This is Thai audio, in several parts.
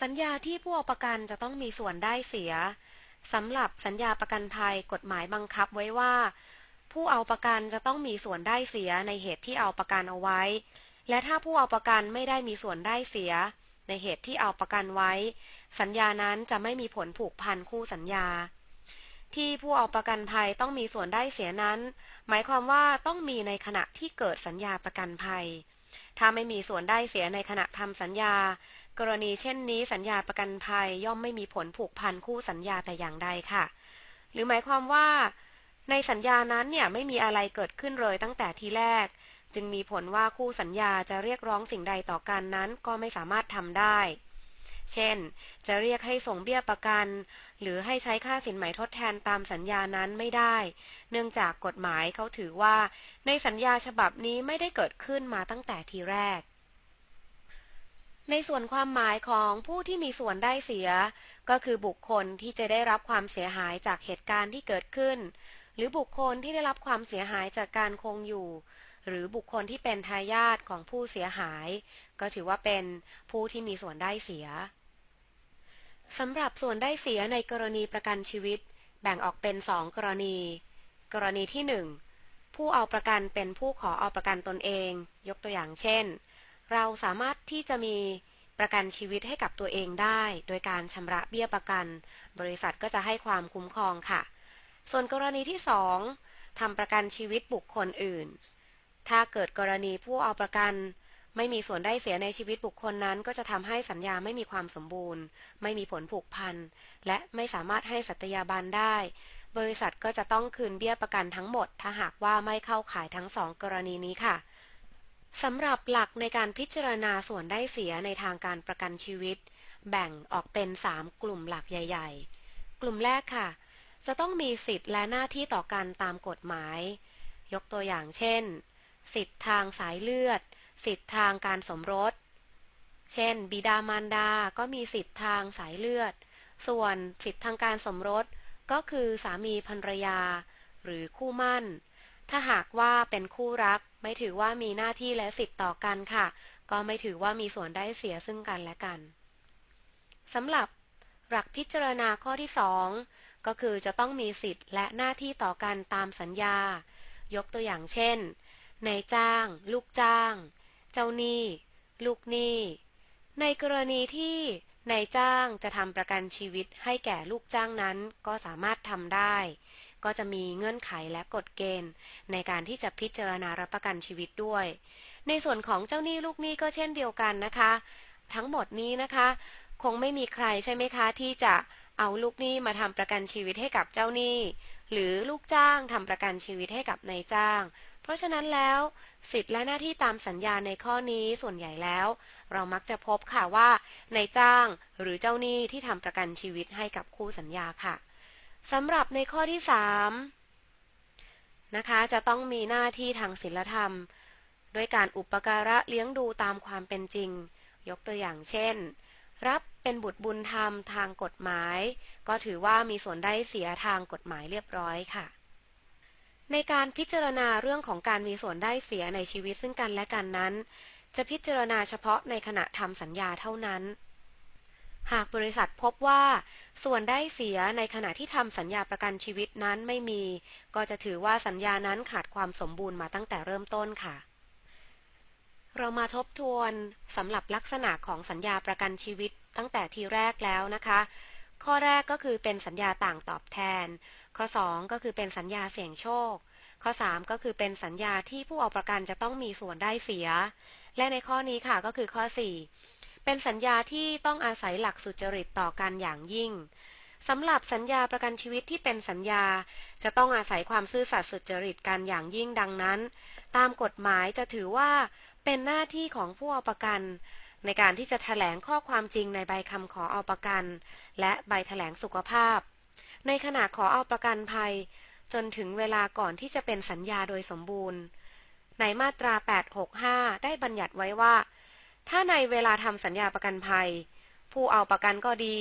สัญญาที่ผู้เอาประกันจะต้องมีส่วนได้เสียสำหรับสัญญาประกันภัยกฎหมายบังคับไว้ว่า ผู้เอาประกันจะต้องมีส่วนได้เสียในเหตุที่เอาประกันเอาไว้ และถ้าผู้เอาประกันไม่ได้มีส่วนได้เสีย ในเหตุที่เอาประกันไว้ สัญญานั้นจะไม่มีผลผูกพันคู่สัญญา ที่ผู้เอาประกันภัยต้องมีส่วนได้เสียนั้น หมายความว่าต้องมีในขณะที่เกิดสัญญาประกันภัยถ้าไม่มีส่วนได้เสียในขณะทำสัญญา กรณีเช่นนี้สัญญาประกันภัยย่อมไม่มีผลผูกพันคู่สัญญาแต่อย่างใดค่ะ หรือหมายความว่า ในสัญญานั้นเนี่ยไม่มีอะไรเกิดขึ้นเลยตั้งแต่ทีแรก จึงมีผลว่าคู่สัญญาจะเรียกร้องสิ่งใดต่อกันนั้นก็ไม่สามารถทำได้ เช่น จะเรียกให้ส่งเบี้ยประกัน หรือให้ใช้ค่าสินไหมทดแทนตามสัญญานั้นไม่ได้ เนื่องจากกฎหมายเขาถือว่า ในสัญญาฉบับนี้ไม่ได้เกิดขึ้นมาตั้งแต่ทีแรก ในส่วนความหมายของผู้ที่มีส่วนได้เสีย ก็คือบุคคลที่จะได้รับความเสียหายจากเหตุการณ์ที่เกิดขึ้น หรือบุคคลที่ได้รับความเสียหายจากการคงอยู่ หรือบุคคลที่เป็นทายาทของผู้เสียหาย ก็ถือว่าเป็นผู้ที่มีส่วนได้เสียสำหรับส่วนได้เสียในกรณีประกันชีวิต แบ่งออกเป็นสองกรณี กรณีที่หนึ่งผู้เอาประกันเป็นผู้ขอเอาประกันตนเอง ยกตัวอย่างเช่น เราสามารถที่จะมีประกันชีวิตให้กับตัวเองได้ โดยการชำระเบี้ยประกัน บริษัทก็จะให้ความคุ้มครองค่ะ ส่วนกรณีที่ 2ทำประกันชีวิตบุคคลอื่น ถ้าเกิดกรณีผู้เอาประกัน ไม่มีส่วนได้เสียในชีวิตบุคคลนั้น ก็จะทำให้สัญญาไม่มีความสมบูรณ์ ไม่มีผลผูกพัน และไม่สามารถให้สัตยาบันได้ บริษัทก็จะต้องคืนเบี้ยประกันทั้งหมด ถ้าหากว่าไม่เข้าข่ายทั้งสองกรณีนี้ค่ะ สำหรับหลักในการพิจารณาส่วนได้เสียในทางการประกันชีวิต แบ่งออกเป็น 3 กลุ่มหลักใหญ่ ๆ กลุ่มแรกค่ะ จะต้องมีสิทธิ์และหน้าที่ต่อกันตามกฎหมาย ยกตัวอย่างเช่น สิทธิ์ทางสายเลือด สิทธิ์ทางการสมรส เช่น บิดามารดา ก็มีสิทธิ์ทางสายเลือด ส่วนสิทธิ์ทางการสมรส ก็คือสามีภรรยา หรือคู่มั่น ถ้าหากว่าเป็นคู่รัก ไม่ถือว่ามีหน้าที่และสิทธิ์ต่อกันค่ะ ก็ไม่ถือว่ามีส่วนได้เสียซึ่งกันและกันสำหรับหลักพิจารณาข้อที่ 2 ก็คือจะต้องมีสิทธิ์และหน้าที่ต่อกันตามสัญญา ยกตัวอย่างเช่นนายจ้าง ลูกจ้าง เจ้าหนี้ ลูกหนี้ ในกรณีที่นายจ้างจะทำประกันชีวิตให้แก่ลูกจ้างนั้นก็สามารถทำได้ ก็จะมีเงื่อนไขและกฎเกณฑ์ ในการที่จะพิจารณารับประกันชีวิตด้วย ในส่วนของเจ้าหนี้ลูกหนี้ก็เช่นเดียวกันนะคะ ทั้งหมดนี้นะคะ คงไม่มีใครใช่ไหมคะที่จะเอาลูกหนี้มาทำประกันชีวิตให้กับเจ้าหนี้ หรือลูกจ้างทำประกันชีวิตให้กับนายจ้าง เพราะฉะนั้นแล้วสิทธิและหน้าที่ตามสัญญาในข้อนี้ส่วนใหญ่แล้ว เรามักจะพบค่ะว่านายจ้างหรือเจ้าหนี้ที่ทำประกันชีวิตให้กับคู่สัญญาค่ะ สำหรับในข้อที่ 3 นะคะ จะต้องมีหน้าที่ทางศีลธรรม ด้วยการอุปการะเลี้ยงดูตามความเป็นจริง ยกตัวอย่างเช่น รับเป็นบุตรบุญธรรมทางกฎหมาย ก็ถือว่ามีส่วนได้เสียทางกฎหมายเรียบร้อยค่ะ ในการพิจารณาเรื่องของการมีส่วนได้เสียในชีวิตซึ่งกันและกันนั้น จะพิจารณาเฉพาะในขณะทำสัญญาเท่านั้น หากบริษัทพบว่า ส่วนได้เสียในขณะที่ทำสัญญาประกันชีวิตนั้นไม่มี ก็จะถือว่าสัญญานั้นขาดความสมบูรณ์มาตั้งแต่เริ่มต้นค่ะ เรามาทบทวนสำหรับลักษณะของสัญญาประกันชีวิตตั้งแต่ทีแรกแล้วนะคะ ข้อแรกก็คือเป็นสัญญาต่างตอบแทน ข้อ 2 ก็คือเป็นสัญญาเสี่ยงโชค ข้อ 3 ก็คือเป็นสัญญาที่ผู้เอาประกันจะต้องมีส่วนได้เสีย และในข้อนี้ค่ะก็คือข้อ 4 เป็นสัญญาที่ต้องอาศัยหลักสุจริตต่อกันอย่างยิ่งสำหรับสัญญาประกันชีวิตที่เป็นสัญญา จะต้องอาศัยความซื่อสัตย์สุจริตกันอย่างยิ่งดังนั้น ตามกฎหมายจะถือว่าเป็นหน้าที่ของผู้เอาประกัน ในการที่จะถแถลงข้อความจริงในใบคำขอเอาประกัน และใบถแถลงสุขภาพ ในขณะขอเอาประกันภัย จนถึงเวลาก่อนที่จะเป็นสัญญาโดยสมบูรณ์ ในมาตรา 865 ได้บัญญัติไว้ว่า ถ้าในเวลาทำสัญญาประกันภัย ผู้เอาประกันก็ดี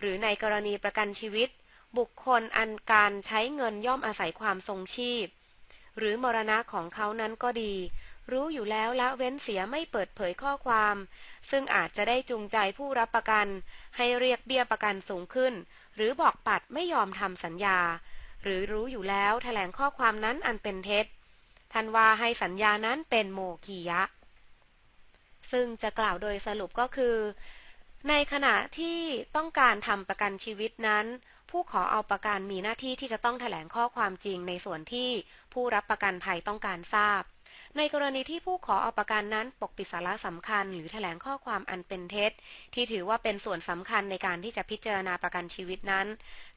หรือในกรณีประกันชีวิต บุคคลอันการใช้เงินย่อมอาศัยความทรงชีพ หรือมรณะของเขานั้นก็ดี รู้อยู่แล้วละเว้นเสียไม่เปิดเผยข้อความ ซึ่งอาจจะได้จูงใจผู้รับประกัน ให้เรียกเบี้ยประกันสูงขึ้น หรือบอกปัดไม่ยอมทำสัญญา หรือรู้อยู่แล้วแถลงข้อความนั้นอันเป็นเท็จท่านว่าให้สัญญานั้นเป็นโมคียะ ซึ่งจะกล่าวโดยสรุปก็คือ ในขณะที่ต้องการทำประกันชีวิตนั้น ผู้ขอเอาประกันมีหน้าที่ที่จะต้องแถลงข้อความจริงในส่วนที่ผู้รับประกันภัยต้องการทราบ ในกรณีที่ผู้ขอเอาประกันนั้นปกปิดสาระสำคัญ หรือแถลงข้อความอันเป็นเท็จ ที่ถือว่าเป็นส่วนสำคัญในการที่จะพิจารณาประกันชีวิตนั้น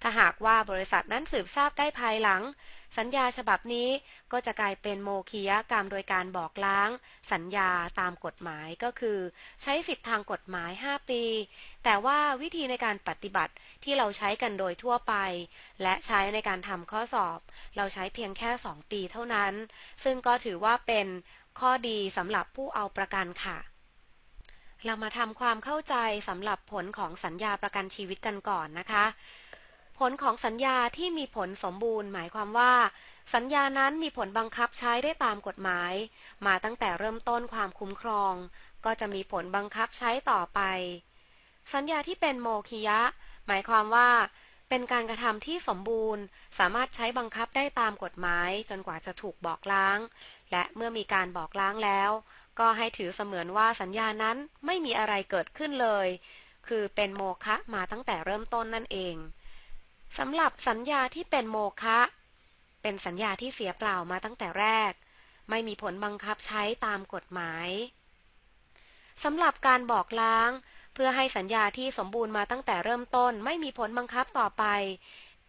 ถ้าหากว่าบริษัทนั้นสืบทราบได้ภายหลัง สัญญาฉบับนี้ก็จะกลายเป็นโมคียกรรมโดยการบอกล้าง สัญญาตามกฎหมายก็คือ ใช้สิทธิทางกฎหมาย 5 ปี แต่ว่าวิธีในการปฏิบัติที่เราใช้กันโดยทั่วไป และใช้ในการทำข้อสอบ เราใช้เพียงแค่ 2 ปีเท่านั้น ซึ่งก็ถือว่าเป็นข้อดีสำหรับผู้เอาประกันค่ะ เรามาทำความเข้าใจสำหรับผลของสัญญาประกันชีวิตกันก่อนนะคะ ผลของสัญญาที่มีผลสมบูรณ์ หมายความว่า สัญญานั้นมีผลบังคับใช้ได้ตามกฎหมาย มาตั้งแต่เริ่มต้นความคุ้มครอง ก็จะมีผลบังคับใช้ต่อไป สัญญาที่เป็นโมคิยะ หมายความว่าเป็นการกระทำที่สมบูรณ์ สามารถใช้บังคับได้ตามกฎหมายจนกว่าจะถูกบอกล้าง และเมื่อมีการบอกล้างแล้ว ก็ให้ถือเสมือนว่าสัญญานั้นไม่มีอะไรเกิดขึ้นเลย คือเป็นโมฆะมาตั้งแต่เริ่มต้นนั่นเองสำหรับสัญญาที่เป็นโมฆะเป็นสัญญาที่เสียเปล่ามาตั้งแต่แรก ไม่มีผลบังคับใช้ตามกฎหมายสำหรับการบอกล้าง เพื่อให้สัญญาที่สมบูรณ์มาตั้งแต่เริ่มต้น ไม่มีผลบังคับต่อไป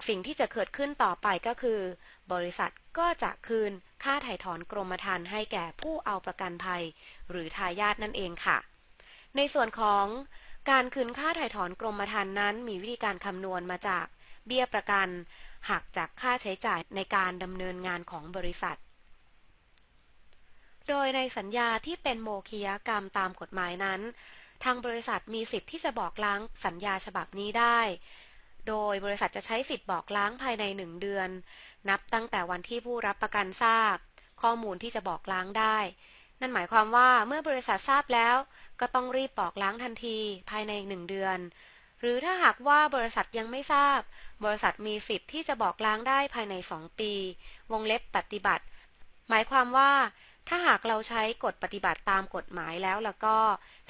สิ่งที่จะเกิดขึ้นต่อไปก็คือ บริษัทก็จะคืนค่าไถ่ถอนกรมธรรม์ให้แก่ผู้เอาประกันภัย หรือทายาทนั่นเองค่ะ ในส่วนของการคืนค่าไถ่ถอนกรมธรรม์นั้น มีวิธีการคำนวณมาจากเบี้ยประกันหักจากค่าใช้จ่ายในการดำเนินงานของบริษัท โดยในสัญญาที่เป็นโมคียกรรมตามกฎหมายนั้น ทางบริษัทมีสิทธิ์ที่จะบอกล้างสัญญาฉบับนี้ได้ โดยบริษัทจะใช้สิทธิ์บอกล้างภายในหนึ่งเดือน นับตั้งแต่วันที่ผู้รับประกันทราบ ข้อมูลที่จะบอกล้างได้ นั่นหมายความว่าเมื่อบริษัททราบแล้ว ก็ต้องรีบบอกล้างทันทีภายในหนึ่งเดือน หรือถ้าหากว่าบริษัทยังไม่ทราบ บริษัทมีสิทธิ์ที่จะบอกล้างได้ภายในสองปี วงเล็บปฏิบัติ หมายความว่าถ้าหากเราใช้กฎปฏิบัติตามกฎหมายแล้วแล้วก็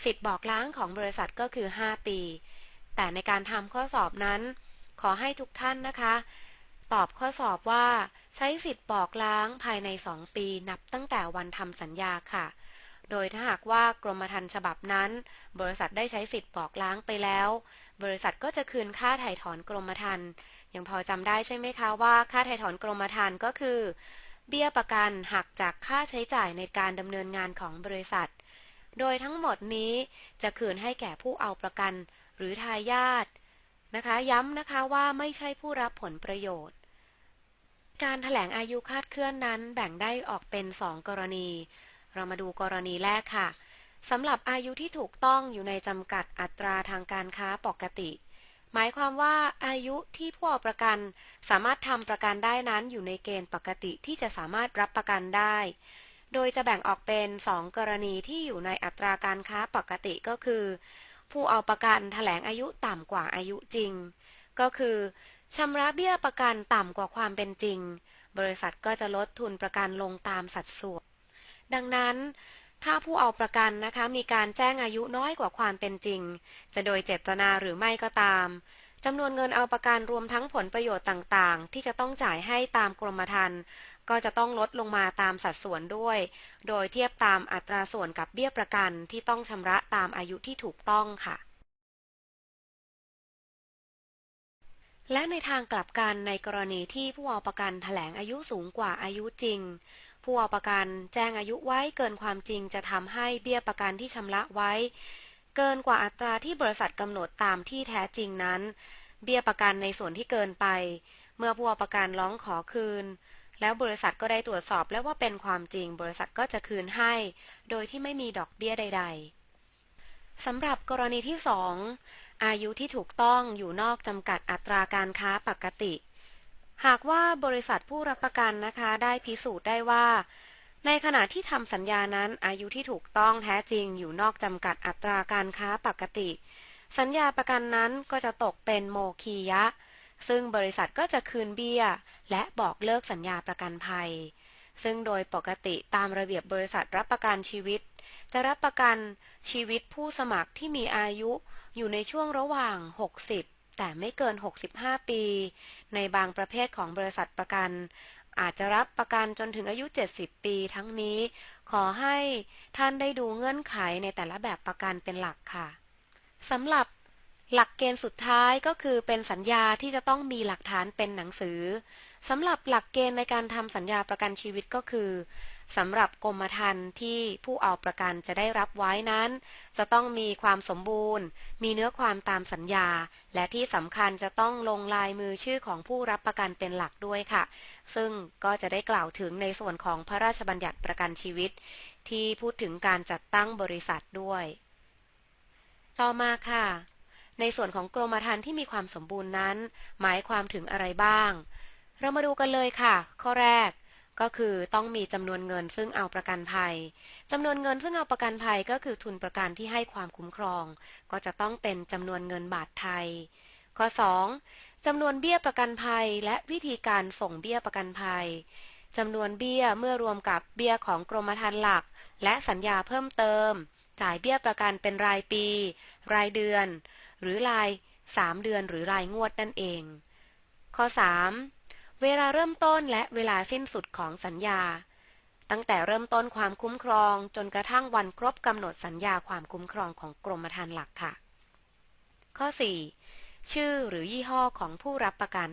สิทธิ์บอกล้างของบริษัทก็คือ 5 ปี แต่ในการทำข้อสอบนั้น ขอให้ทุกท่านนะคะ ตอบข้อสอบว่าใช้สิทธิ์บอกล้างภายใน 2 ปีนับตั้งแต่วันทำสัญญาค่ะ โดยถ้าหากว่ากรมธรรม์ฉบับนั้น บริษัทได้ใช้สิทธิ์บอกล้างไปแล้ว บริษัทก็จะคืนค่าถ่ายถอนกรมธรรม์ยังพอจำได้ใช่ไหมคะว่าค่าถ่ายถอนกรมธรรม์ก็คือ เบี้ยประกันหักจากค่าใช้จ่ายในการดำเนินงานของบริษัท โดยทั้งหมดนี้จะคืนให้แก่ผู้เอาประกัน หรือทายาทนะคะ ย้ำนะคะว่าไม่ใช่ผู้รับผลประโยชน์ การถแถลงอายุคาดเคลื่อนนั้นแบ่งได้ออกเป็น 2 กรณี เรามาดูกรณีแรกค่ะสำหรับอายุที่ถูกต้องอยู่ในจำกัดอัตราทางการค้าปกติ หมายความว่าอายุที่ผู้เอาประกันสามารถทำประกันได้นั้นอยู่ในเกณฑ์ปกติที่จะสามารถรับประกันได้ โดยจะแบ่งออกเป็น 2 กรณีที่อยู่ในอัตราการค้าปกติก็คือ ผู้เอาประกันแถลงอายุต่ำกว่าอายุจริง ก็คือชำระเบี้ยประกันต่ำกว่าความเป็นจริง บริษัทก็จะลดทุนประกันลงตามสัดส่วน ดังนั้นถ้าผู้เอาประกันนะคะมีการแจ้งอายุน้อยกว่าความเป็นจริง จะโดยเจตนาหรือไม่ก็ตามจำนวนเงินเอาประกันรวมทั้งผลประโยชน์ต่างๆ ที่จะต้องจ่ายให้ตามกรมธรรม์ ก็จะต้องลดลงมาตามสัดส่วนด้วย โดยเทียบตามอัตราส่วนกับเบี้ยประกันที่ต้องชำระตามอายุที่ถูกต้องค่ะ และในทางกลับกันในกรณีที่ผู้เอาประกันแถลงอายุสูงกว่าอายุจริง ผู้เอาประกันแจ้งอายุไว้เกินความจริงจะทำให้เบี้ยประกันที่ชำระไว้ เกินกว่าอัตราที่บริษัทกำหนดตามที่แท้จริงนั้น เบี้ยประกันในส่วนที่เกินไป เมื่อผู้เอาประกันร้องขอคืน แล้วบริษัทก็ได้ตรวจสอบแล้วว่าเป็นความจริง บริษัทก็จะคืนให้ โดยที่ไม่มีดอกเบี้ยใด ๆสำหรับกรณีที่ 2 อายุที่ถูกต้องอยู่นอกจำกัดอัตราการค้าปกติ หากว่าบริษัทผู้รับประกันนะคะ ได้พิสูจน์ได้ว่า ในขณะที่ทำสัญญานั้น อายุที่ถูกต้องแท้จริง อยู่นอกจำกัดอัตราการค้าปกติ สัญญาประกันนั้นก็จะตกเป็นโมคียะ ซึ่งบริษัทก็จะคืนเบี้ย และบอกเลิกสัญญาประกันภัย ซึ่งโดยปกติตามระเบียบบริษัทรับประกันชีวิต จะรับประกันชีวิตผู้สมัครที่มีอายุอยู่ในช่วงระหว่าง 60 แต่ไม่เกิน 65 ปี ในบางประเภทของบริษัทประกัน อาจจะรับประกันจนถึงอายุ 70 ปีทั้งนี้ ขอให้ท่านได้ดูเงื่อนไขในแต่ละแบบประกันเป็นหลักค่ะสำหรับ หลักเกณฑ์สุดท้ายก็คือเป็นสัญญาที่จะต้องมีหลักฐานเป็นหนังสือสำหรับหลักเกณฑ์ในการทำสัญญาประกันชีวิตก็คือสำหรับกรมธรรม์ที่ผู้เอาประกันจะได้รับไว้นั้น จะต้องมีความสมบูรณ์ มีเนื้อความตามสัญญา และที่สำคัญจะต้องลงลายมือชื่อของผู้รับประกันเป็นหลักด้วยค่ะ ซึ่งก็จะได้กล่าวถึงในส่วนของพระราชบัญญัติประกันชีวิต ที่พูดถึงการจัดตั้งบริษัทด้วย ต่อมาค่ะ ในส่วนของกรมธรรม์ที่มีความสมบูรณ์นั้น หมายความถึงอะไรบ้าง เรามาดูกันเลยค่ะ ข้อแรกก็คือต้องมีจำนวนเงินซึ่งเอาประกันภัยจำนวนเงินซึ่งเอาประกันภัยก็คือทุนประกันที่ให้ความคุ้มครอง ก็จะต้องเป็นจำนวนเงินบาทไทย ข้อ 2. จำนวนเบี้ยประกันภัย และวิธีการส่งเบี้ยประกันภัยจำนวนเบี้ยเมื่อรวมกับเบี้ยของกรมธรรม์หลัก และสัญญาเพิ่มเติม จ่ายเบี้ยประกันเป็นรายปี รายเดือน หรือราย 3 เดือนหรือรายงวดนั่นเอง ข้อ 3. เวลาเริ่มต้นและเวลาสิ้นสุดของสัญญา ตั้งแต่เริ่มต้นความคุ้มครอง จนกระทั่งวันครบกำหนดสัญญาความคุ้มครองของกรมธรรม์หลักค่ะ ข้อ 4. ชื่อหรือยี่ห้อของผู้รับประกัน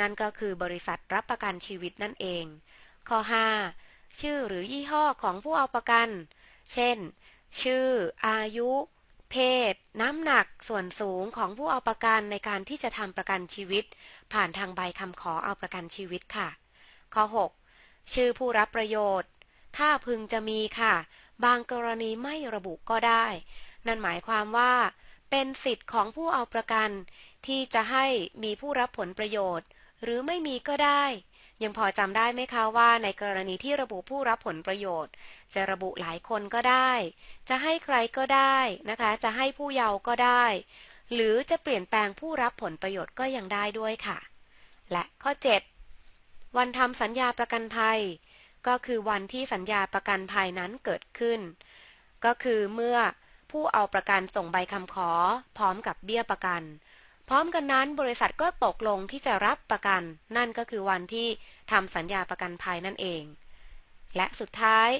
นั่นก็คือบริษัทรับประกันชีวิตนั่นเอง ข้อ 5. ชื่อหรือยี่ห้อของผู้เอาประกัน เช่น ชื่อ อายุ เพศ น้ำหนักส่วนสูงของผู้เอาประกันในการที่จะทำประกันชีวิต ผ่านทางใบคำขอเอาประกันชีวิตค่ะ ข้อ 6. ชื่อผู้รับประโยชน์ ถ้าพึงจะมีค่ะ บางกรณีไม่ระบุก็ได้ นั่นหมายความว่า เป็นสิทธิ์ของผู้เอาประกัน ที่จะให้มีผู้รับผลประโยชน์ หรือไม่มีก็ได้ ยังพอจำได้ไหมคะว่าในกรณีที่ระบุผู้รับผลประโยชน์ จะระบุหลายคนก็ได้ จะให้ใครก็ได้นะคะ จะให้ผู้เยาว์ก็ได้ หรือจะเปลี่ยนแปลงผู้รับผลประโยชน์ก็ยังได้ด้วยค่ะ และข้อ 7 วันทำสัญญาประกันภัย ก็คือวันที่สัญญาประกันภัยนั้นเกิดขึ้น ก็คือเมื่อผู้เอาประกันส่งใบคำขอ พร้อมกับเบี้ยประกัน พร้อมกันนั้นบริษัทก็ตกลงที่จะรับประกัน นั่นก็คือวันที่ทำสัญญาประกันภัยนั่นเอง และสุดท้าย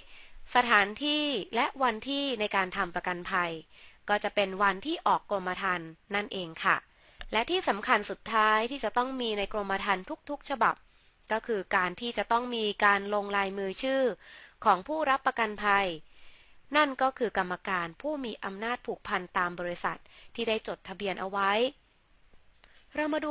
สถานที่และวันที่ในการทำประกันภัย ก็จะเป็นวันที่ออกกรมธรรม์นั่นเองค่ะ และที่สำคัญสุดท้ายที่จะต้องมีในกรมธรรม์ทุกๆ ฉบับ ก็คือการที่จะต้องมีการลงลายมือชื่อ ของผู้รับประกันภัยนั่นก็คือกรรมการผู้มีอำนาจผูกพันตามบริษัทที่ได้จดทะเบียนเอาไว้ เรามาดู